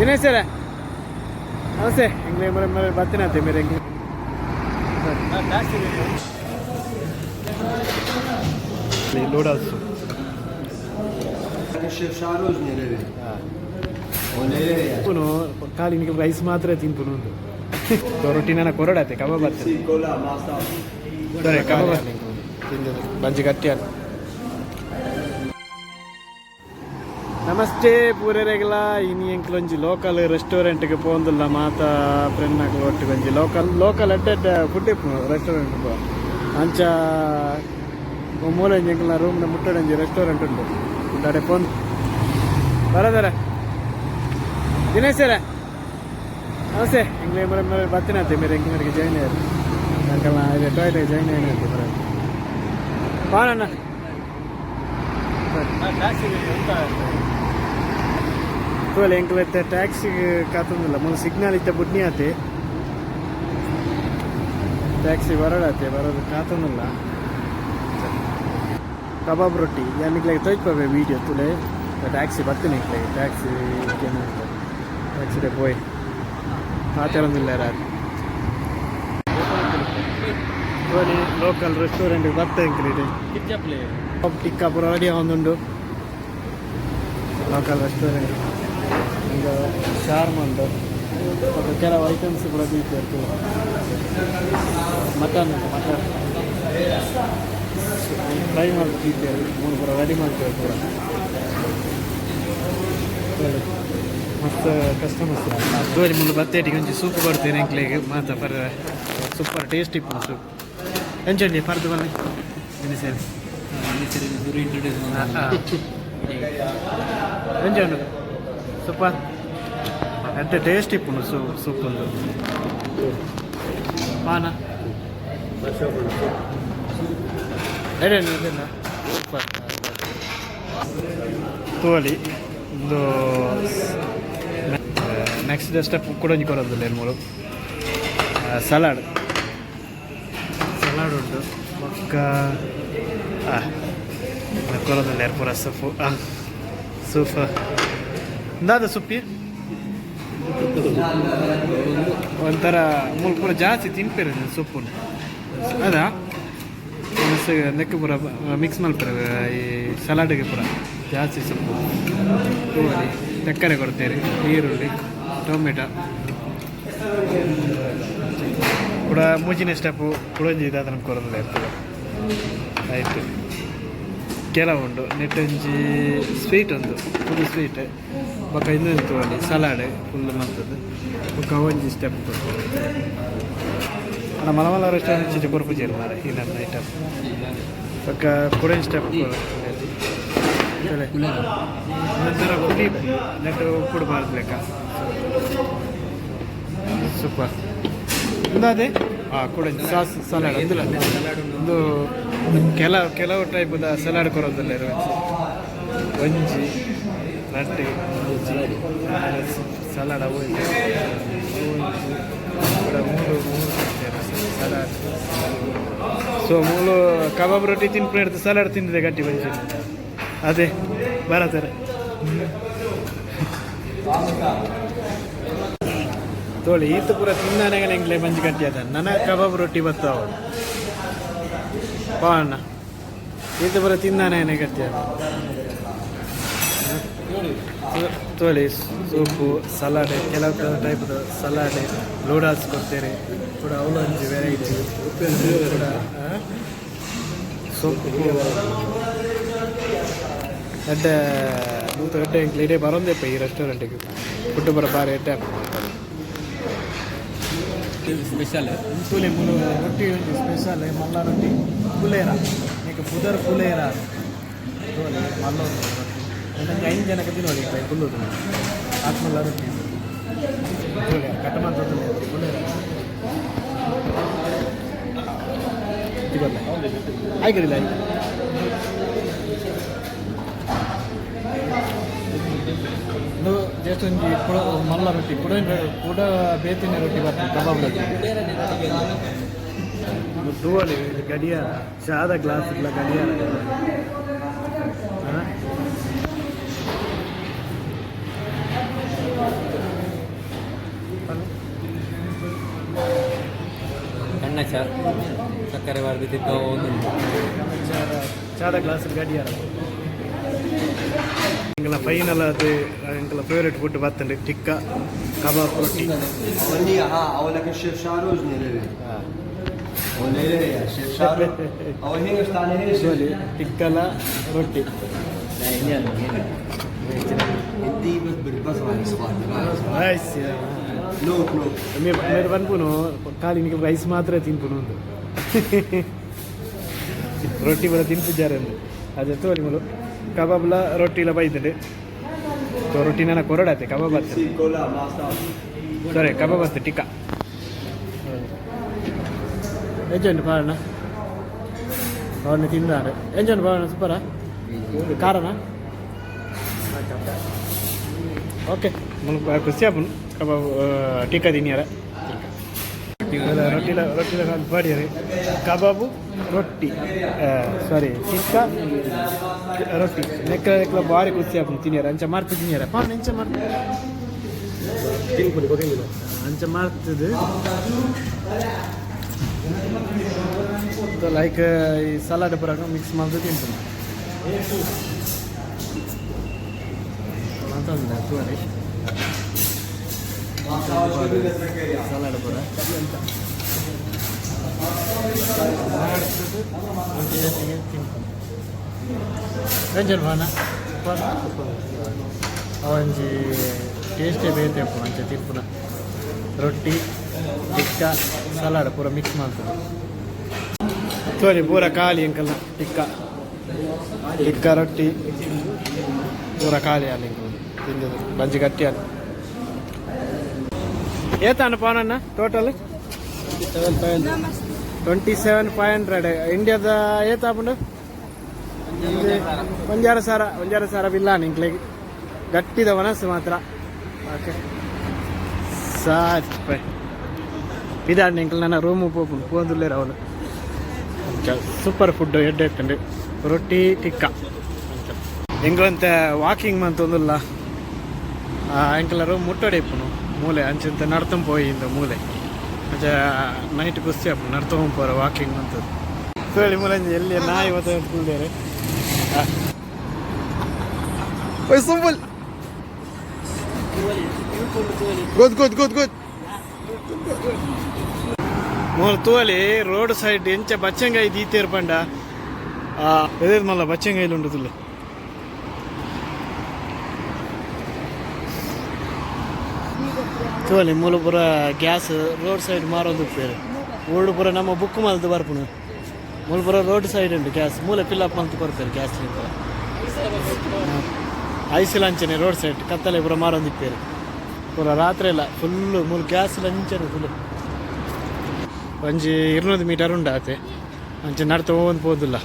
ದಿನೇಶ್ ಸರ ನಮಸ್ತೆ. ಹೆಂಗೆ ಮೇಲೆ ಮೇಲೆ ಬರ್ತೀನಿ ಅಂತ ಮೇರೆ ಹೆಂಗೆ ಒಳ್ಳೆಯ ತಿಂಪುನು ಖಾಲಿ ನಿಮಗೆ ರೈಸ್ ಮಾತ್ರ ತಿಂಪುನು ಒಂದು ರೊಟ್ಟಿನ ಕೊರಡತ್ತೆ ಕಬಾಬ್ ಬರ್ತದೆ ಕಬಾಬ್ ಬಂಜಿ ಗಟ್ಟಿ ಅಲ್ಲ ನಮಸ್ತೆ ಪೂರೆರೆಗ್ಲ ಇನಿ ಎಂಕ್ಲೊಂಜಿ ಲೋಕಲ್ ರೆಸ್ಟೋರೆಂಟ್ಗೆ ಪೋಂದುಲ್ಲ, ಮಾತ ಫ್ರೆಂಡ್ ಒಟ್ಟು ಒಂಜಿ ಲೋಕಲ್ ಲೋಕಲ್ ಅಡ್ಡ ಫುಡ್ ರೆಸ್ಟೋರೆಂಟ್ ಪೋ ಅಂಚ ಮೂಲ ಎಂಕ್ಲ ರೂಮ್ನ ಮುಟ್ಟಡಂಜಿ ರೆಸ್ಟೋರೆಂಟ್ ಉಂಟು. ಅಡೆ ಪೋನ್ ಬರದರ? ದಿನೇಶ್ ನಮಸ್ತೆ. ಎಂಗ್ಲೇ ಮರ ಮರೆ ಬರ್ತೀನಿ ಅಂತೆ ಮೇರೆ ಎಂಕಿನರಿಗೆ ಜಾಯ್ನ್ ಆಯ್ತು. ಅಂಕಲ್ ಇದೆ ಟಾಯ್ಲೆಟ್ ಜಾಯ್ನ್ ಆಯ್ತು ಬರ ಬಾಳಣ್ಣ ತೋಲೆ ಎಂಕಲ್ ಇತ್ತೆ ಟ್ಯಾಕ್ಸಿ ಕಾತಂದಿಲ್ಲ ಮೊದಲು ಸಿಗ್ನಲ್ ಇತ್ತೆ ಬುಡ್ನಿ ಆತೆ ಟ್ಯಾಕ್ಸಿ ಬರೋಡಾತೆ ಬರೋದು ಕಾತಂದಿಲ್ಲ ಕಬಾಬ್ ರೊಟ್ಟಿ ಯಾನಿಗ್ಲಾಗ ತೋಯ್ಪವೆ ವೀಡಿಯೋ ತುಲೆ ಟ್ಯಾಕ್ಸಿ ಬರ್ತೀನಿ ಇಂಕ್ಲಾಗ ಟ್ಯಾಕ್ಸಿ ಟ್ಯಾಕ್ಸಿಡೆ ಪೋಯ್ ಆತರಂದಿಲ್ಲ ಯಾರು ನೋಡಿ ಲೋಕಲ್ ರೆಸ್ಟೋರೆಂಟ್ಗೆ ಬರ್ತಾ ಇಂಕ್ಲಿಡೆ ಟಿಕ್ಕಾ ಪೂರ ರೆಡಿ ಒಂದುಂಡು ಲೋಕಲ್ ರೆಸ್ಟೋರೆಂಟ್ ಈಗ ಶಾರ್ಮ್ ಉಂಟು ಮತ್ತು ಕೆಲವು ಐಟಮ್ಸ್ ಕೂಡ ಬೀಚ್ ಇರ್ತದೆ. ಮಟನ್ ಉಂಟು ಮಟನ್. ಫ್ರೈ ಮಾಡಿ ಬೀಚ್ ಮೂರು ಕೂಡ ರೆಡಿ ಮಾಡ್ತೇವೆ ಕೂಡ. ಮತ್ತು ಕಸ್ಟಮರ್ಸ್ ಜೋರಿ ಮುಂದೆ ಬತ್ತೇಟಿಗೆ ಒಂಚಿ ಸೂಪ್ ಕೊಡ್ತೇನೆ ಎಂಕ್ಲಿಗೆ. ಮಾತ ಪರ ಸೂಪರ್ ಟೇಸ್ಟ್ ಇಪ್ಪು ಸೂಪ್ ಎಂಚಂಡಿ ಪರ್ದು ಬನ್ನಿ. ಸರಿ. ಎಂಜಾನು ಸೂಪ ಎಂತ ಟೇಸ್ಟ್ ಇಪ್ಪುನು ಸೂ ಸೂಪ್ ಒಂದು? ಮಾನ ಎಡೇನು ಇದೆಲ್ಲ ಸೂಪರ್. ತೋಲಿ ಒಂದು ನೆಕ್ಸ್ಟ್ ಸ್ಟೆಪ್ ಕೂಡ ಕೊಡೋದಿಲ್ಲ ಏನು ಮೂಳು ಸಲಾಡ್ ಸಲಾಡ್ ಉಂಟು. ಪಕ್ಕ ಕೊಡೋದಿಲ್ಲ ಪೂರ ಸೊಪ್ಪು ಹಾಂ ಸೂಫ ಇಂದಾದ ಸುಪ್ಪಿ. ಒಂಥರ ಮೂಲ ಪೂರ ಜಾಸ್ತಿ ತಿನ್ಪೇರಿ ಸೊಪ್ಪು ಅದಾ? ನೆಕ್ಕ ಪೂರ ಮಿಕ್ಸ್ ಮಾಡ್ತಾರೆ ಈ ಸಲಾಡ್ಗೆ ಪೂರ ಜಾಸ್ತಿ ಸೊಪ್ಪು. ಹೂವಲ್ಲಿ ತಕ್ಕರೆ ಕೊಡ್ತೇವೆ ಈರುಳ್ಳಿ, ಟೊಮೆಟೊ. ಕೂಡ ಮೂಜಿನ ಸ್ಟೆಪ್ಪು ಕುಡಂಜಿ ಇದಾದ್ರೆ ಕೊಡೋದಿಲ್ಲ ಇರ್ತದೆ. ಆಯಿತು. ಕೆಲವುಂಡು ನೆಟ್ಟೊಂಜಿ ಸ್ವೀಟ್ ಒಂದು ಫುಲ್ ಸ್ವೀಟ್ ಬೊಕ ಇನ್ನೊಂದು ತೊಗೊಂಡು ಸಲಾಡ್ ಫುಲ್ ಮತ್ತದು ಬೊಕ ಒಂಜಿ ಸ್ಟೆಪ್ ನಮ್ಮ ಮಲಮಲ ರೆಸ್ಟೋರೆಂಟ್ ಚಿಚ್ಚ ಕೊರ್ಪುಜೇರು ಮಾರ ಈ ನನ್ನ ಐಟಮ್ ಬೊಕ್ಕ ಕುಡಂಜಿ ಸ್ಟೆಪ್ ನಂತರ ಪುಡಿ ನೆಟ್ಟು ಉಪ್ಪುಡು ಲೆಕ್ಕ. ಸೂಪರ್. ಇಂದಾದೆ ಹಾಂ ಕೊಡಿ, ಸಾಸ್ ಸಲಾಡ್ ಅಂದಿಲ್ಲ ಒಂದು ಕೆಲವು ಕೆಲವು ಟೈಪದ ಸಲಾಡ್ ಕೊರೋದಲ್ಲ ಇರುವ ಒಂಜಿ, ರೊಟ್ಟಿ ಸಲಾಡ್ ಅವು ಮೂರು ಮೂರು ಸಲಾಡ್ ಸೊ ಮೂಲು ಕಬಾಬ್ ರೊಟ್ಟಿ ತಿನ್ಕೊಂಡು ಸಲಾಡ್ ತಿಂದಿದೆ ಗಟ್ಟಿ ಬಂಜಿ ಅದೇ ಬರತ್ತಾರೆ ತೋಳಿ ಈತ ಪೂರ ತಿನ್ನಾನೆಗೆ ಎಂಗ್ಲೆ ಮಂಜು ಗಟ್ಟಿ ಅದ. ನನ ಕಬಾಬ್ ರೊಟ್ಟಿ ಬರ್ತಾವ ಪಾಣ ಈತ ಪೂರ ತಿನ್ನಾನೆ ಗಟ್ಟಿ ಅದ ತೋಳಿ, ಸೂಪು, ಸಲಾಡ್, ಕೆಲವು ಟೈಪ್ದು ಸಲಾಡ್ ನೂಡಲ್ಸ್ ಕೊಡ್ತೇನೆ. ಕೂಡ ಅವಳು ಒಂಜಿ ವೆರೈಟಿ ಕೂಡ ಸೊಪ್ಪು ಅಡ್ಡ ಮೂತ ಗಡ್ಡೆ ಇಡೀ ಬರೋಂದೇಪ್ಪ ಈ ರೆಸ್ಟೋರೆಂಟಿಗೆ ಫುಡ್ ಬರೋ ಬಾರಿ ಎಡ್ಡೆ ಸ್ಪೆಷಲ್ ಮುಲು ರೊಟ್ಟಿ ಉಂಟು ಸ್ಪೆಷಲ್ ಮಲ್ಲ ರೊಟ್ಟಿ ಪುಲೇರ ಈಗ ಪುದರ್ ಮಲ್ಲ ರೊಟ್ಟಿ. ನನಗೆ ಐದು ಜನಕ್ಕೆ ತಿನ್ನೋಡಿ ಫುಲ್ಲು ಆತ್ಮಲ್ಲ ರೊಟ್ಟಿ. ತೋಲೆ ಕಟ್ಟ ಮಾಡ್ತದೆ ಪುಲೇರ ಆಯ್ಕಡಿಲ್ಲ ಆಯ್ತು ಜಸ್ಟ್ ಒಂಜಿ ಪುಡ ಮಲ್ಲ ರೊಟ್ಟಿ ಪುಡ ಪುಡ ಬೇತಿನ ರೊಟ್ಟಿ ಬರ್ತದೆ ಕಬಾಬ್ ರೊಟ್ಟಿ ಟೂವಲ್ಲಿ ಗಡಿಯಾರ ಸಾದ ಗ್ಲಾಸ್ ಇಲ್ಲ ಗಡಿಯಾರ ಸಕ್ಕರೆ ಬಾರ್ದು ತಿಂತ ಒಂದು ಚಾದ ಗ್ಲಾಸ್ ಗಡಿಯಾರ ಎಂಕಲ ಫೈನಲ್ ಅದು ಎಂಕಲ ಫೇವ್ರೆಟ್ ಫುಡ್ ಬರ್ತಂಡೆ ಟಿಕ್ಕ ಕಬಾಬ್ ರೊಟ್ಟಿ وني ها اقول لك الشيف شاروز نيري ونيري الشيف شاروز او هي اشتغل هي ಸೋಲಿ ಟಿಕ್ಕಲ ರೊಟ್ಟಿ انتي بس بالبصره هي صغار ರೈಸ್ لوك لوك మీరు మీరు అనుకును ఖాళీ నీకు రైస్ మాత్రమే తినుకును ರೊಟ್ಟಿ ಬರ ತಿನ್ಪಿದ್ದಾರೆಂದು ಅದೇ ತೋರಿ ಮುಲು ಕಬಾಬ್ಲ ಲ ರೊಟ್ಟಿ ಲ ಬೈದಿದೆ ರೊಟ್ಟಿ ನನ್ನ ಕೊರಡತ್ತೆ ಕಬಾಬ್ ಆತ. ಸರಿ ಕಬಾಬ್ ಆತ ಟಿಕ್ಕ. ಎಂಜನ್ ಪಾರಣ ಅವ್ರನ್ನ ತಿಂದಾರೆ. ಎಂಜನ್ ಪಾರಣ ಸೂಪರ ಕಾರಣ ಓಕೆ. ಖುಷಿ ಆಪನು. ಕಬಾಬ್ ಟಿಕ್ಕ ತಿನ್ಯಾರ. ರೊಟ್ಟಿಲ ರೊಟ್ಟಿಲ ಬಾಡಿಯಾರೆ ಕಬಾಬು ರೊಟ್ಟಿ. ಸಾರಿ ಟಿಕ್ಕ ರೊಟ್ಟಿ. ನೆಕ್ಕ ನೆಕ್ಕಲ ಭಾರಿ ಖುಷಿ ಆಪುನು ತಿನ್ನಿಯಾರ. ಅಂಚ ಮಾಡ್ತು ತಿನ್ನಿಯಾರ. ಪಾವಣ್ಣ ಎಂಚ ಮಾಡ್ತು ತಿನ್ಪುಡಿ ಗೊತ್ತಿಲ್ಲ ಅಂಚ ಮಾಡ್ತದೆ ಲೈಕ್ ಈ ಸಲಾಡ್ ಬರಾಗ ಮಿಕ್ಸ್ ಮಾಡಿದ್ರೆ ತಿಂತೀನಿ. ಅಂತ ಒಂದು ತೋರಿ ಸಲಾಡ್ ಬರ ರಂಜನ್ ಭಾನ ಅವಂಜಿ ಟೇಸ್ಟೇ ಬೇತೆ ಪುನ ಅಂಚೆ ತಿಪ್ಪುನ ರೊಟ್ಟಿ, ಟಿಕ್ಕ, ಸಲಾಡ್ ಪೂರ ಮಿಕ್ಸ್ ಮಾಡ್ತದೆ ತೋರಿ ಪೂರ ಖಾಲಿ ಅಂಕಲ್ ಟಿಕ್ಕ. ಟಿಕ್ಕ, ರೊಟ್ಟಿ, ಪೂರ ಖಾಲಿ ಅಲ್ಲಿ ತಿಂದದು ಬಂಜಿ ಗಟ್ಟಿ ಅಲ್ಲಿ ಏತಾನ ಪಾನಣ್ಣ total twenty seven five hundred ಇಂಡಿಯಾದ ಏತ ಹಾಕೊಂಡು ಒಂಜಾರ ಸಾರ ಒಂಜಾರ ಸಾರ ಬಿಲ್ಲ ನಿಂಕ್ಲಿಗೆ ಗಟ್ಟಿದ ಮನಸ್ಸು ಮಾತ್ರ. ಓಕೆ ಸಾಚ್ ಇದಾಡ್ ನಿಂಕ್ ನನ್ನ ರೂಮು ಪೋಪುಂಡು ಪೋಂದುಲ್ಲೇರ ಅವನು ಸೂಪರ್ ಫುಡ್ ಎಡ್ಡೆ ಇಟ್ಟಂಡು ರೊಟ್ಟಿ, ಟಿಕ್ಕ. ಎಂಗ್ಲಂತ ವಾಕಿಂಗ್ ಮಂತೊಂದುಲ್ಲ ಎಂಕಲ ರೂಮ್ ಮುಟ್ಟೋಡೆ ಇಪ್ಪುನು. ಮೂಲೆ ಅಂಚಂತ ನಡ್ತಂ ಪೋಯಿ ಇಂದ ಮೂಲೆ ಅಂಚ ನೈಟ್ ಕುಸ್ತಿ ಅಪ್ಪು ನಡ್ತೊಂದು ಪೋರ ವಾಕಿಂಗ್ ಮಂತದ್ದು ಸೋಳಿ ಮೂಲಂಜಿ ಎಲ್ಲಿ ನಾಯಿ ಇವತ್ತು ಕುಳ್ದೇರೆ ಓಯ್ ಸುಂಬಲ್ ಗೊತ್ತು ಗೊತ್ತು ಗೊತ್ತು ಗೊತ್ತು ಮೂಲ ತೋಲಿ ರೋಡ್ ಸೈಡ್ ಎಂಚ ಬಚ್ಚಂಗಾಯಿ ದೀತೇರ್ ಪಂಡ ಎದೇದ್ ಮಲ್ಲ ಬಚ್ಚಂಗಾಯಿಲು ಉಂಡು ತುಲ್ಲೆ ತೋಲಿ ಮೂಲಪುರ ಗ್ಯಾಸ್ ರೋಡ್ ಸೈಡ್ ಮಾರೋದು ಬೇರೆ ಓಲ್ಡ್ ಪುರ ನಮ್ಮ ಬುಕ್ ಮಲ್ದು ಬರ್ಪುಣ ಮೂಲಪುರ ರೋಡ್ ಸೈಡ್ ಉಂಟು ಗ್ಯಾಸ್ ಮೂಲ ಫಿಲ್ಲಪ್ ಅಂತ ಬರ್ತಾರೆ ಗ್ಯಾಸ್ ಐಸ್ ಲಂಚನೆ ರೋಡ್ ಸೈಡ್ ಕತ್ತಲೆ ಪುರ ಮಾರೊಂದಿಪ್ಪೇರು ಪುರ ರಾತ್ರಿ ಎಲ್ಲ ಫುಲ್ಲು ಮೂಲ ಗ್ಯಾಸ್ ಲಂಚನೆ ಫುಲ್ ಒಂಜಿ ಇರ್ನೂರು ಮೀಟರ್ ಉಂಡಾತೆ ಅಂಚೆ ನಡ್ತಾ ಹೋಗೋದು ಪೋದಿಲ್ಲ